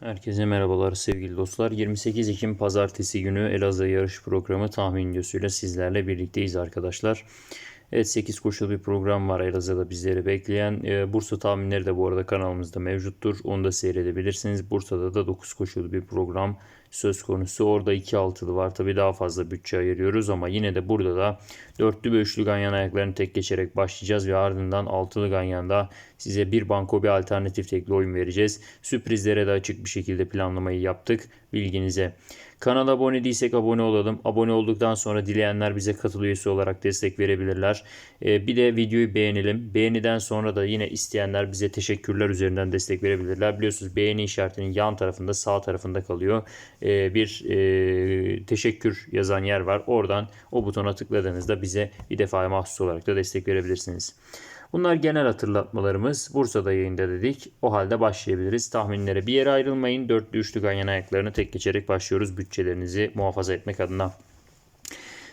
Herkese merhabalar sevgili dostlar. 28 Ekim Pazartesi günü Elazığ yarış programı tahmin videosuyla sizlerle birlikteyiz arkadaşlar. Evet 8 koşulu bir program var Elazığ'da bizleri bekleyen. Ee, Bursa tahminleri de bu arada kanalımızda mevcuttur. Onu da seyredebilirsiniz. Bursa'da da 9 koşulu bir program söz konusu. Orada 2 altılı var. Tabi daha fazla bütçe ayırıyoruz ama yine de burada da dörtlü ve üçlü ganyan ayaklarını tek geçerek başlayacağız ve ardından altılı ganyanda size bir banko bir alternatif tekli oyun vereceğiz. Sürprizlere de açık bir şekilde planlamayı yaptık bilginize. Kanala abone değilsek abone olalım. Abone olduktan sonra dileyenler bize katıl üyesi olarak destek verebilirler. Ee, bir de videoyu beğenelim. Beğeniden sonra da yine isteyenler bize teşekkürler üzerinden destek verebilirler. Biliyorsunuz beğeni işaretinin yan tarafında sağ tarafında kalıyor. Ee, bir e, teşekkür yazan yer var. Oradan o butona tıkladığınızda bize bir defa mahsus olarak da destek verebilirsiniz. Bunlar genel hatırlatmalarımız. Bursa'da yayında dedik. O halde başlayabiliriz. Tahminlere bir yere ayrılmayın. Dörtlü üçlü ganyan ayaklarını tek geçerek başlıyoruz. Bütçelerinizi muhafaza etmek adına.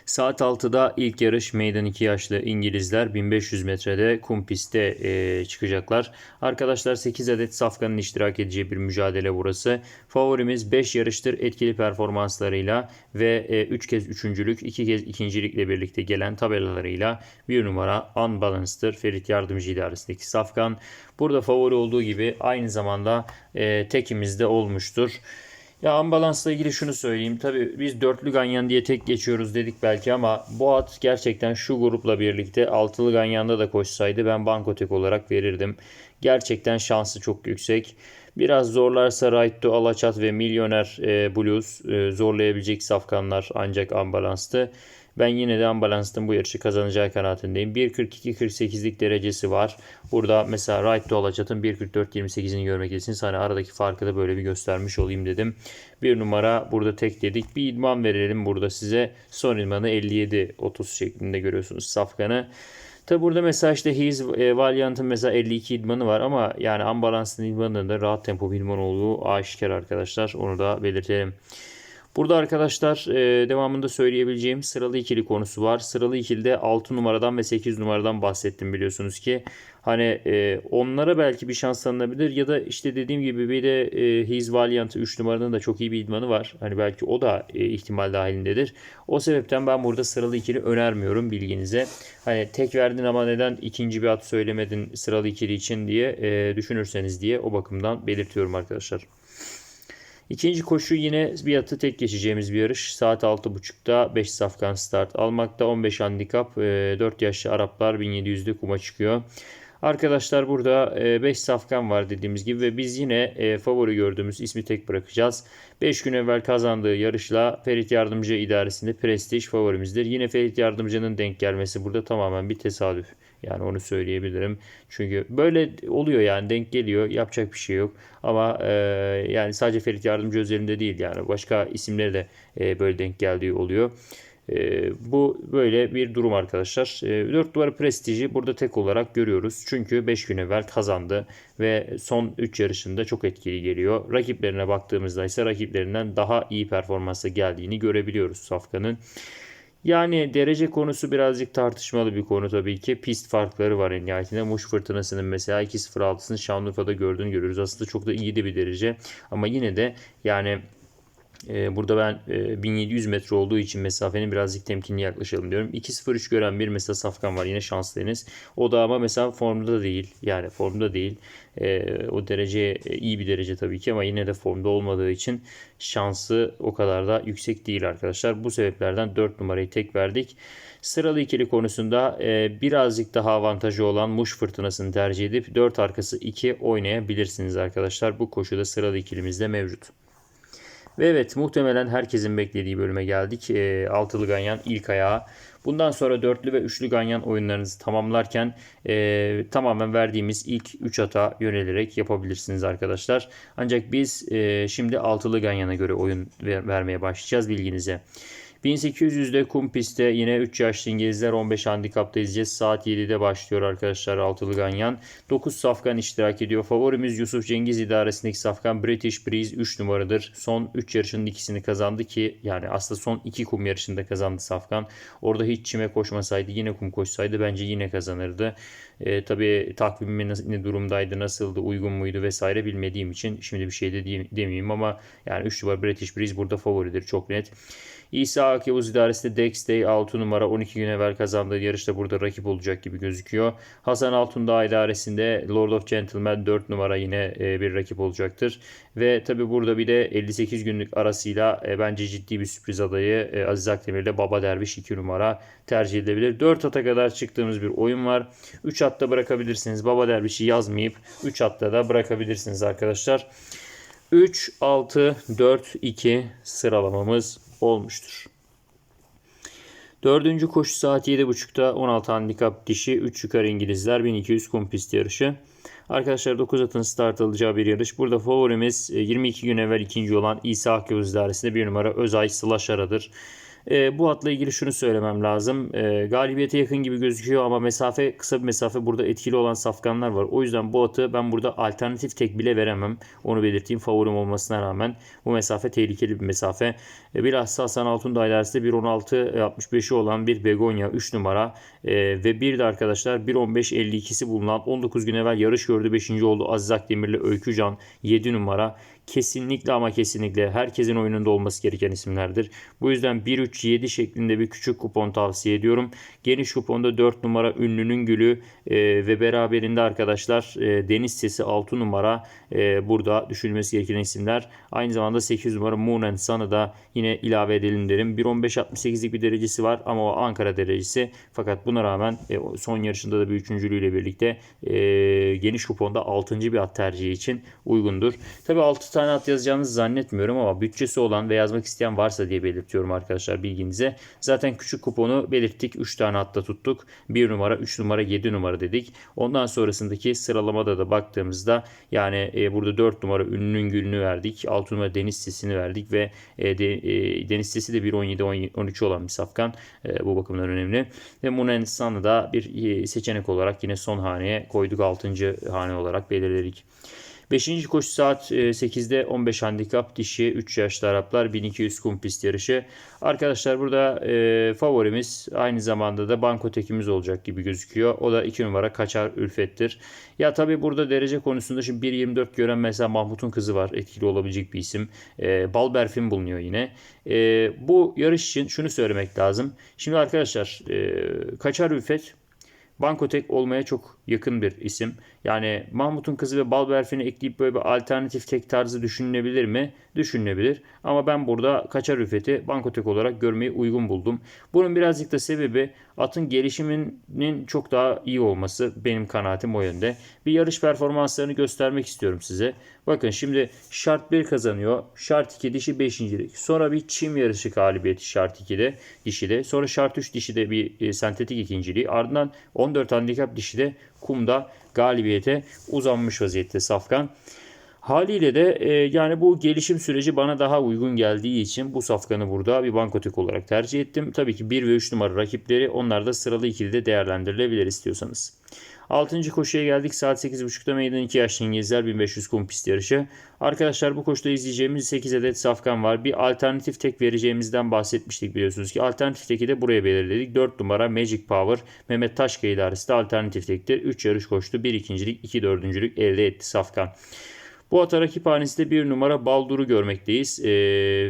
Saat 6'da ilk yarış meydan 2 yaşlı İngilizler 1500 metrede kum pistte e, çıkacaklar. Arkadaşlar 8 adet safkanın iştirak edeceği bir mücadele burası. Favorimiz 5 yarıştır etkili performanslarıyla ve e, 3 kez üçüncülük 2 kez ikincilikle birlikte gelen tabelalarıyla bir numara Unbalanced'dır. Ferit Yardımcı idaresindeki safkan. Burada favori olduğu gibi aynı zamanda e, tekimizde olmuştur. Ya ambalansla ilgili şunu söyleyeyim. Tabii biz dörtlü ganyan diye tek geçiyoruz dedik belki ama bu at gerçekten şu grupla birlikte altılı ganyanda da koşsaydı ben bankotek olarak verirdim. Gerçekten şansı çok yüksek. Biraz zorlarsa Right to Alaçat ve Milyoner e, Blues e, zorlayabilecek safkanlar ancak ambalanstı. Ben yine de ambalansın bu yarışı kazanacağı kanaatindeyim. 1.42-48'lik derecesi var. Burada mesela Right to Alaçat'ın 1.44-28'ini görmek için hani aradaki farkı da böyle bir göstermiş olayım dedim. Bir numara burada tek dedik. Bir idman verelim burada size. Son idmanı 57-30 şeklinde görüyorsunuz safkanı. Tabi burada mesela işte His e, Valiant'ın mesela 52 idmanı var ama yani ambalansın idmanında rahat tempo bir idman olduğu aşikar arkadaşlar. Onu da belirtelim. Burada arkadaşlar e, devamında söyleyebileceğim sıralı ikili konusu var. Sıralı ikilide 6 numaradan ve 8 numaradan bahsettim biliyorsunuz ki. Hani e, onlara belki bir şans tanınabilir ya da işte dediğim gibi bir de e, His Valiant 3 numaranın da çok iyi bir idmanı var. Hani belki o da ihtimal dahilindedir. O sebepten ben burada sıralı ikili önermiyorum bilginize. Hani tek verdin ama neden ikinci bir at söylemedin sıralı ikili için diye düşünürseniz diye o bakımdan belirtiyorum arkadaşlar. İkinci koşu yine bir atı tek geçeceğimiz bir yarış. Saat 6.30'da 5 safkan start almakta. 15 handikap 4 yaşlı Araplar 1700'de kuma çıkıyor. Arkadaşlar burada 5 safkan var dediğimiz gibi ve biz yine e, favori gördüğümüz ismi tek bırakacağız. 5 gün evvel kazandığı yarışla Ferit Yardımcı idaresinde prestij favorimizdir. Yine Ferit Yardımcı'nın denk gelmesi burada tamamen bir tesadüf. Yani onu söyleyebilirim. Çünkü böyle oluyor yani denk geliyor. Yapacak bir şey yok. Ama e, yani sadece Ferit Yardımcı özelinde değil yani başka isimleri de e, böyle denk geldiği oluyor. E, bu böyle bir durum arkadaşlar. E, 4 duvarı prestiji burada tek olarak görüyoruz. Çünkü 5 gün evvel kazandı ve son 3 yarışında çok etkili geliyor. Rakiplerine baktığımızda ise rakiplerinden daha iyi performansa geldiğini görebiliyoruz Safkan'ın. Yani derece konusu birazcık tartışmalı bir konu tabii ki. Pist farkları var en nihayetinde. Muş fırtınasının mesela 2.06'sını Şanlıurfa'da gördüğünü görüyoruz. Aslında çok da iyi de bir derece. Ama yine de yani burada ben 1700 e, metre olduğu için mesafenin birazcık temkinli yaklaşalım diyorum. 2.03 gören bir mesela Safkan var yine şanslıyız. O da ama mesela formda değil. Yani formda değil. Ee, o derece e, iyi bir derece tabii ki ama yine de formda olmadığı için şansı o kadar da yüksek değil arkadaşlar. Bu sebeplerden 4 numarayı tek verdik. Sıralı ikili konusunda e, birazcık daha avantajı olan Muş fırtınasını tercih edip 4 arkası 2 oynayabilirsiniz arkadaşlar. Bu koşuda sıralı ikilimizde mevcut. Ve evet muhtemelen herkesin beklediği bölüme geldik. E, altılı ganyan ilk ayağı. Bundan sonra dörtlü ve üçlü ganyan oyunlarınızı tamamlarken e, tamamen verdiğimiz ilk 3 ata yönelerek yapabilirsiniz arkadaşlar. Ancak biz e, şimdi altılı ganyana göre oyun ver, vermeye başlayacağız bilginize. 1800'de kum pistte yine 3 yaşlı İngilizler 15 handikapta izleyeceğiz. Saat 7'de başlıyor arkadaşlar altılı ganyan. 9 safkan iştirak ediyor. Favorimiz Yusuf Cengiz idaresindeki safkan British Breeze 3 numaradır. Son 3 yarışının ikisini kazandı ki yani aslında son 2 kum yarışında kazandı safkan. Orada hiç çime koşmasaydı yine kum koşsaydı bence yine kazanırdı. E, tabii takvimim ne, ne durumdaydı, nasıldı, uygun muydu vesaire bilmediğim için şimdi bir şey de diyeyim, demeyeyim ama yani 3 numara British Breeze burada favoridir çok net. İsa Akyavuz idaresinde Dex Day 6 numara 12 gün evvel kazandığı yarışta burada rakip olacak gibi gözüküyor. Hasan Altundağ idaresinde Lord of Gentleman 4 numara yine e, bir rakip olacaktır. Ve tabi burada bir de 58 günlük arasıyla e, bence ciddi bir sürpriz adayı e, Aziz Akdemir ile Baba Derviş 2 numara tercih edilebilir. 4 ata kadar çıktığımız bir oyun var. 3 atta bırakabilirsiniz. Baba Derviş'i yazmayıp 3 atta da bırakabilirsiniz arkadaşlar. 3, 6, 4, 2 sıralamamız olmuştur. Dördüncü koşu saat 7.30'da 16 handikap dişi 3 yukarı İngilizler 1200 kum pist yarışı. Arkadaşlar 9 atın start alacağı bir yarış. Burada favorimiz 22 gün evvel ikinci olan İsa Akyavuz dairesinde bir numara Özay Slash aradır. E, bu atla ilgili şunu söylemem lazım. E, galibiyete yakın gibi gözüküyor ama mesafe kısa bir mesafe burada etkili olan safkanlar var. O yüzden bu atı ben burada alternatif tek bile veremem. Onu belirteyim favorim olmasına rağmen bu mesafe tehlikeli bir mesafe. E, bilhassa Hasan Altun ilerisinde 1.16.65'i olan bir Begonya 3 numara e, ve bir de arkadaşlar 1.15.52'si bulunan 19 gün evvel yarış gördü 5. oldu Aziz Akdemir'le Öykücan 7 numara kesinlikle ama kesinlikle herkesin oyununda olması gereken isimlerdir. Bu yüzden 1-3-7 şeklinde bir küçük kupon tavsiye ediyorum. Geniş kuponda 4 numara Ünlünün Gülü e, ve beraberinde arkadaşlar e, Deniz Sesi 6 numara e, burada düşünülmesi gereken isimler. Aynı zamanda 8 numara Moon and Sun'ı da yine ilave edelim derim. 1.15.68'lik bir derecesi var ama o Ankara derecesi. Fakat buna rağmen e, son yarışında da bir üçüncülüğüyle birlikte e, geniş kuponda 6. bir at tercihi için uygundur. Tabi 6 tane at yazacağınızı zannetmiyorum ama bütçesi olan ve yazmak isteyen varsa diye belirtiyorum arkadaşlar bilginize. Zaten küçük kuponu belirttik. 3 tane atta tuttuk. 1 numara, 3 numara, 7 numara dedik. Ondan sonrasındaki sıralamada da baktığımızda yani e, burada 4 numara ünlünün gülünü verdik. 6 numara deniz sesini verdik ve e, e, deniz sesi de 1.17-13 olan bir safkan. Bu bakımdan önemli. Ve Munenistan'ı da bir seçenek olarak yine son haneye koyduk. 6. hane olarak belirledik. Beşinci koşu saat 8'de e, 15 handikap dişi 3 yaşlı Araplar 1200 kum pist yarışı. Arkadaşlar burada e, favorimiz aynı zamanda da banko tekimiz olacak gibi gözüküyor. O da 2 numara Kaçar Ülfet'tir. Ya tabi burada derece konusunda şimdi 1.24 gören mesela Mahmut'un kızı var. Etkili olabilecek bir isim. E, Balberfin bulunuyor yine. E, bu yarış için şunu söylemek lazım. Şimdi arkadaşlar e, Kaçar Ülfet Bankotek olmaya çok yakın bir isim. Yani Mahmut'un kızı ve Balberfin'i ekleyip böyle bir alternatif tek tarzı düşünülebilir mi? Düşünülebilir. Ama ben burada kaçar üfeti bankotek olarak görmeyi uygun buldum. Bunun birazcık da sebebi atın gelişiminin çok daha iyi olması benim kanaatim o yönde. Bir yarış performanslarını göstermek istiyorum size. Bakın şimdi şart 1 kazanıyor. Şart 2 dişi 5. Sonra bir çim yarışı galibiyeti şart 2'de dişide. Sonra şart 3 dişide bir e, sentetik ikinciliği. Ardından 14 handikap dişide kumda galibiyete uzanmış vaziyette Safkan. Haliyle de e, yani bu gelişim süreci bana daha uygun geldiği için bu safkanı burada bir bankotek olarak tercih ettim. Tabii ki 1 ve 3 numara rakipleri onlar da sıralı ikili de değerlendirilebilir istiyorsanız. 6. koşuya geldik. Saat 8.30'da meydan 2 yaşlı İngilizler 1500 kum pist yarışı. Arkadaşlar bu koşuda izleyeceğimiz 8 adet safkan var. Bir alternatif tek vereceğimizden bahsetmiştik biliyorsunuz ki. Alternatif teki de buraya belirledik. 4 numara Magic Power Mehmet Taşkaya idaresi de alternatif tektir. 3 yarış koştu. 1 ikincilik 2 dördüncülük elde etti safkan. Bu ata rakip bir numara Baldur'u görmekteyiz. E,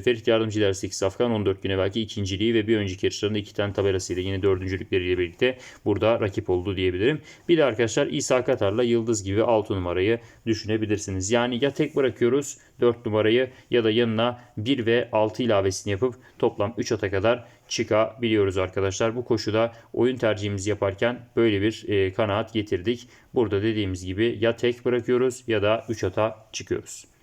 Ferit Yardımcı ilerisi 8 Safkan 14 güne belki ikinciliği ve bir önceki yarışlarında iki tane tabelasıyla yine dördüncülükleriyle birlikte burada rakip oldu diyebilirim. Bir de arkadaşlar İsa Katar'la Yıldız gibi 6 numarayı düşünebilirsiniz. Yani ya tek bırakıyoruz 4 numarayı ya da yanına 1 ve 6 ilavesini yapıp toplam 3 ata kadar çıkabiliyoruz arkadaşlar. Bu koşuda oyun tercihimizi yaparken böyle bir e, kanaat getirdik. Burada dediğimiz gibi ya tek bırakıyoruz ya da 3 ata çıkıyoruz.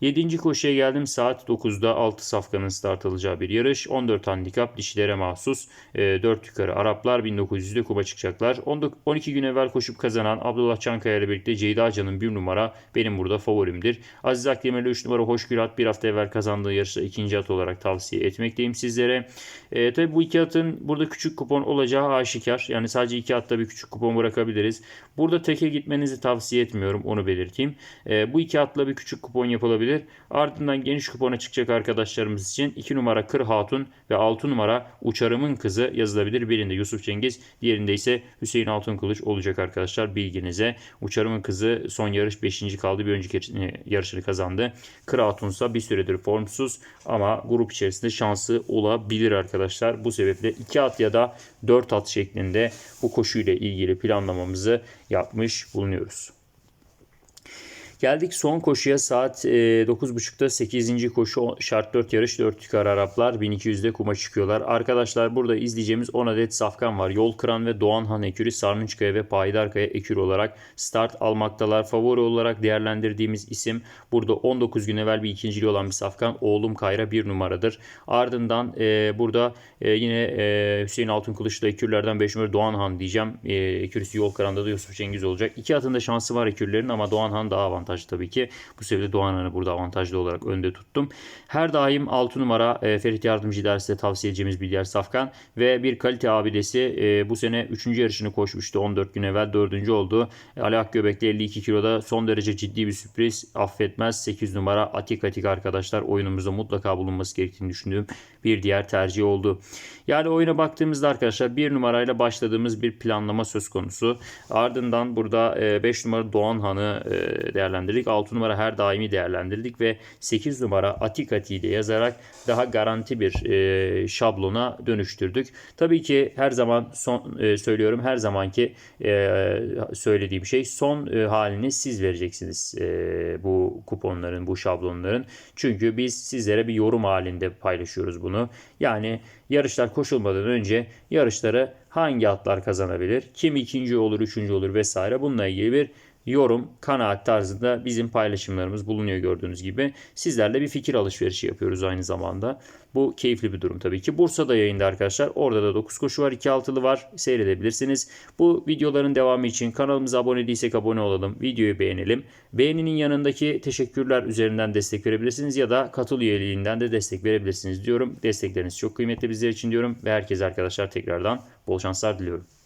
7. koşuya geldim. Saat 9'da 6 safkanın start alacağı bir yarış. 14 handikap dişilere mahsus. E, 4 yukarı Araplar 1900'de kuba çıkacaklar. 12 gün evvel koşup kazanan Abdullah Çankaya ile birlikte Ceyda Can'ın bir numara benim burada favorimdir. Aziz Akdemir'le 3 numara Hoşgül At bir hafta evvel kazandığı yarışta ikinci at olarak tavsiye etmekteyim sizlere. E, tabi bu iki atın burada küçük kupon olacağı aşikar. Yani sadece iki atta bir küçük kupon bırakabiliriz. Burada teke gitmenizi tavsiye etmiyorum onu belirteyim. E, bu iki atla bir küçük kupon yapılabilir olabilir. Ardından geniş kupona çıkacak arkadaşlarımız için 2 numara Kır Hatun ve 6 numara Uçarımın Kızı yazılabilir. Birinde Yusuf Cengiz, diğerinde ise Hüseyin Altınkılıç olacak arkadaşlar bilginize. Uçarımın Kızı son yarış 5. kaldı. Bir önceki yarışını kazandı. Kır Hatun ise bir süredir formsuz ama grup içerisinde şansı olabilir arkadaşlar. Bu sebeple 2 at ya da 4 at şeklinde bu koşuyla ilgili planlamamızı yapmış bulunuyoruz. Geldik son koşuya saat e, 9.30'da 8. koşu şart 4 yarış 4 tükar Araplar 1200'de kuma çıkıyorlar. Arkadaşlar burada izleyeceğimiz 10 adet safkan var. Yol Kıran ve Doğanhan Ekürü, Sarnıçkaya ve Paydarkaya Ekürü olarak start almaktalar. Favori olarak değerlendirdiğimiz isim burada 19 gün evvel bir ikinciliği olan bir safkan Oğlum Kayra bir numaradır. Ardından e, burada e, yine e, Hüseyin Altınkılıç'ta Ekürlerden 5 numara Doğanhan diyeceğim. E, Ekürüsü Yol Kıran'da da Yusuf Cengiz olacak. İki atın da şansı var Ekürlerin ama Doğanhan daha avantajlı avantajlı tabii ki. Bu sebeple Doğanhan'ı burada avantajlı olarak önde tuttum. Her daim 6 numara e, Ferit Yardımcı derste tavsiye edeceğimiz bir diğer safkan ve bir kalite abidesi e, bu sene 3. yarışını koşmuştu 14 gün evvel 4. oldu. E, Ali Akgöbek'te 52 kiloda son derece ciddi bir sürpriz affetmez. 8 numara Atik Atik arkadaşlar oyunumuzda mutlaka bulunması gerektiğini düşündüğüm bir diğer tercih oldu. Yani oyuna baktığımızda arkadaşlar bir numarayla başladığımız bir planlama söz konusu. Ardından burada 5 numara Doğan Han'ı değerlendirdik. 6 numara her daimi değerlendirdik ve 8 numara Atik Atik'i de yazarak daha garanti bir şablona dönüştürdük. Tabii ki her zaman son söylüyorum her zamanki söylediğim şey son halini siz vereceksiniz bu kuponların, bu şablonların. Çünkü biz sizlere bir yorum halinde paylaşıyoruz bunu. Yani yarışlar koşulmadan önce yarışları hangi atlar kazanabilir, kim ikinci olur, üçüncü olur vesaire bununla ilgili bir yorum, kanaat tarzında bizim paylaşımlarımız bulunuyor gördüğünüz gibi. Sizlerle bir fikir alışverişi yapıyoruz aynı zamanda. Bu keyifli bir durum tabii ki. Bursa'da yayında arkadaşlar. Orada da 9 koşu var, 2 altılı var. Seyredebilirsiniz. Bu videoların devamı için kanalımıza abone değilsek abone olalım. Videoyu beğenelim. Beğeninin yanındaki teşekkürler üzerinden destek verebilirsiniz ya da katıl üyeliğinden de destek verebilirsiniz diyorum. Destekleriniz çok kıymetli bizler için diyorum ve herkese arkadaşlar tekrardan bol şanslar diliyorum.